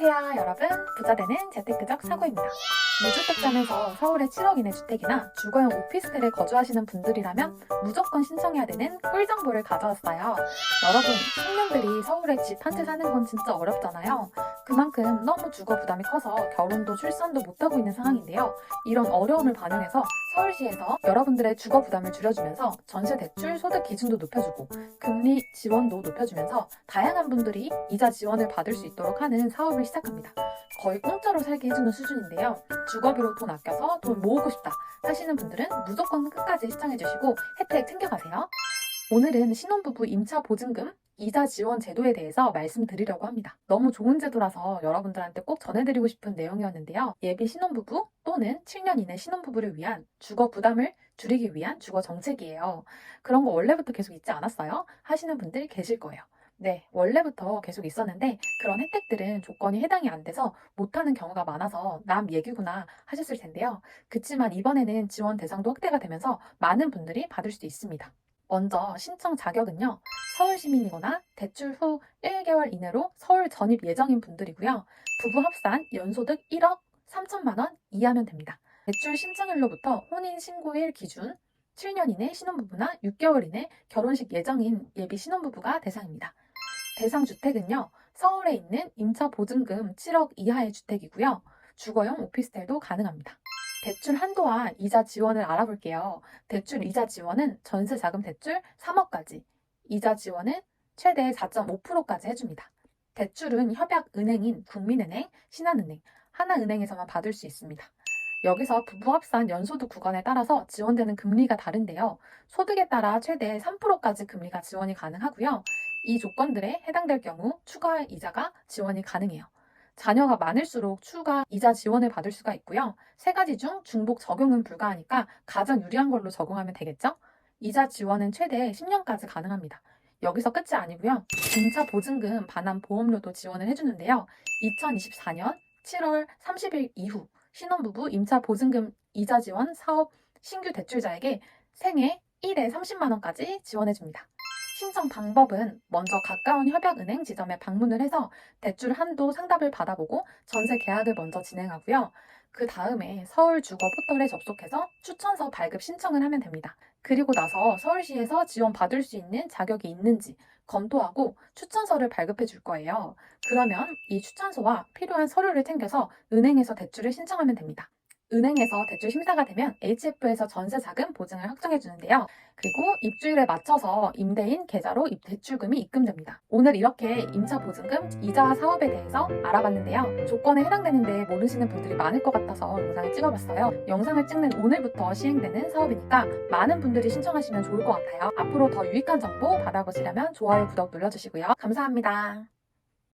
안녕하세요 여러분. 부자되는 재테크적 사고입니다. 무주택자면서 서울의 7억 이내 주택이나 주거용 오피스텔에 거주하시는 분들이라면 무조건 신청해야 되는 꿀 정보를 가져왔어요. 여러분 청년들이 서울에 집 한 채 사는 건 진짜 어렵잖아요 그만큼 너무 주거 부담이 커서 결혼도 출산도 못하고 있는 상황인데요 이런 어려움을 반영해서 서울시에서 여러분들의 주거 부담을 줄여주면서 전세 대출 소득 기준도 높여주고 금리 지원도 높여주면서 다양한 분들이 이자 지원을 받을 수 있도록 하는 사업을 시작합니다. 거의 공짜로 살게 해주는 수준인데요. 주거비로 돈 아껴서 돈 모으고 싶다 하시는 분들은 무조건 끝까지 시청해주시고 혜택 챙겨가세요. 오늘은 신혼부부 임차 보증금 이자 지원 제도에 대해서 말씀드리려고 합니다. 너무 좋은 제도라서 여러분들한테 꼭 전해드리고 싶은 내용이었는데요. 예비 신혼부부 또는 7년 이내 신혼부부를 위한 주거 부담을 줄이기 위한 주거 정책이에요. 그런 거 원래부터 계속 있지 않았어요? 하시는 분들 계실 거예요. 네, 원래부터 계속 있었는데 그런 혜택들은 조건이 해당이 안 돼서 못하는 경우가 많아서 남 얘기구나 하셨을 텐데요. 그치만 이번에는 지원 대상도 확대가 되면서 많은 분들이 받을 수 있습니다. 먼저 신청 자격은요. 서울 시민이거나 대출 후 1개월 이내로 서울 전입 예정인 분들이고요. 부부 합산 연소득 1억 3천만 원 이하면 됩니다. 대출 신청일로부터 혼인 신고일 기준 7년 이내 신혼부부나 6개월 이내 결혼식 예정인 예비 신혼부부가 대상입니다. 대상 주택은요, 서울에 있는 임차 보증금 7억 이하의 주택이고요. 주거용 오피스텔도 가능합니다. 대출 한도와 이자 지원을 알아볼게요. 대출 이자 지원은 전세 자금 대출 3억까지, 이자 지원은 최대 4.5%까지 해줍니다. 대출은 협약 은행인 국민은행, 신한은행, 하나은행에서만 받을 수 있습니다. 여기서 부부 합산 연소득 구간에 따라서 지원되는 금리가 다른데요. 소득에 따라 최대 3%까지 금리가 지원이 가능하고요. 이 조건들에 해당될 경우 추가 이자가 지원이 가능해요. 자녀가 많을수록 추가 이자 지원을 받을 수가 있고요. 세 가지 중 중복 적용은 불가하니까 가장 유리한 걸로 적용하면 되겠죠? 이자 지원은 최대 10년까지 가능합니다. 여기서 끝이 아니고요. 임차 보증금 반환 보험료도 지원을 해주는데요. 2024년 7월 30일 이후 신혼부부 임차 보증금 이자 지원 사업 신규 대출자에게 생애 1에 30만 원까지 지원해 줍니다. 신청 방법은 먼저 가까운 협약은행 지점에 방문을 해서 대출 한도 상담을 받아보고 전세 계약을 먼저 진행하고요. 그 다음에 서울 주거 포털에 접속해서 추천서 발급 신청을 하면 됩니다. 그리고 나서 서울시에서 지원 받을 수 있는 자격이 있는지 검토하고 추천서를 발급해 줄 거예요. 그러면 이 추천서와 필요한 서류를 챙겨서 은행에서 대출을 신청하면 됩니다. 은행에서 대출 심사가 되면 HF에서 전세 자금 보증을 확정해 주는데요. 그리고 입주일에 맞춰서 임대인 계좌로 입 대출금이 입금됩니다. 오늘 이렇게 임차 보증금 이자 사업에 대해서 알아봤는데요. 조건에 해당되는데 모르시는 분들이 많을 것 같아서 영상을 찍어봤어요. 영상을 찍는 오늘부터 시행되는 사업이니까 많은 분들이 신청하시면 좋을 것 같아요. 앞으로 더 유익한 정보 받아보시려면 좋아요, 구독 눌러주시고요. 감사합니다.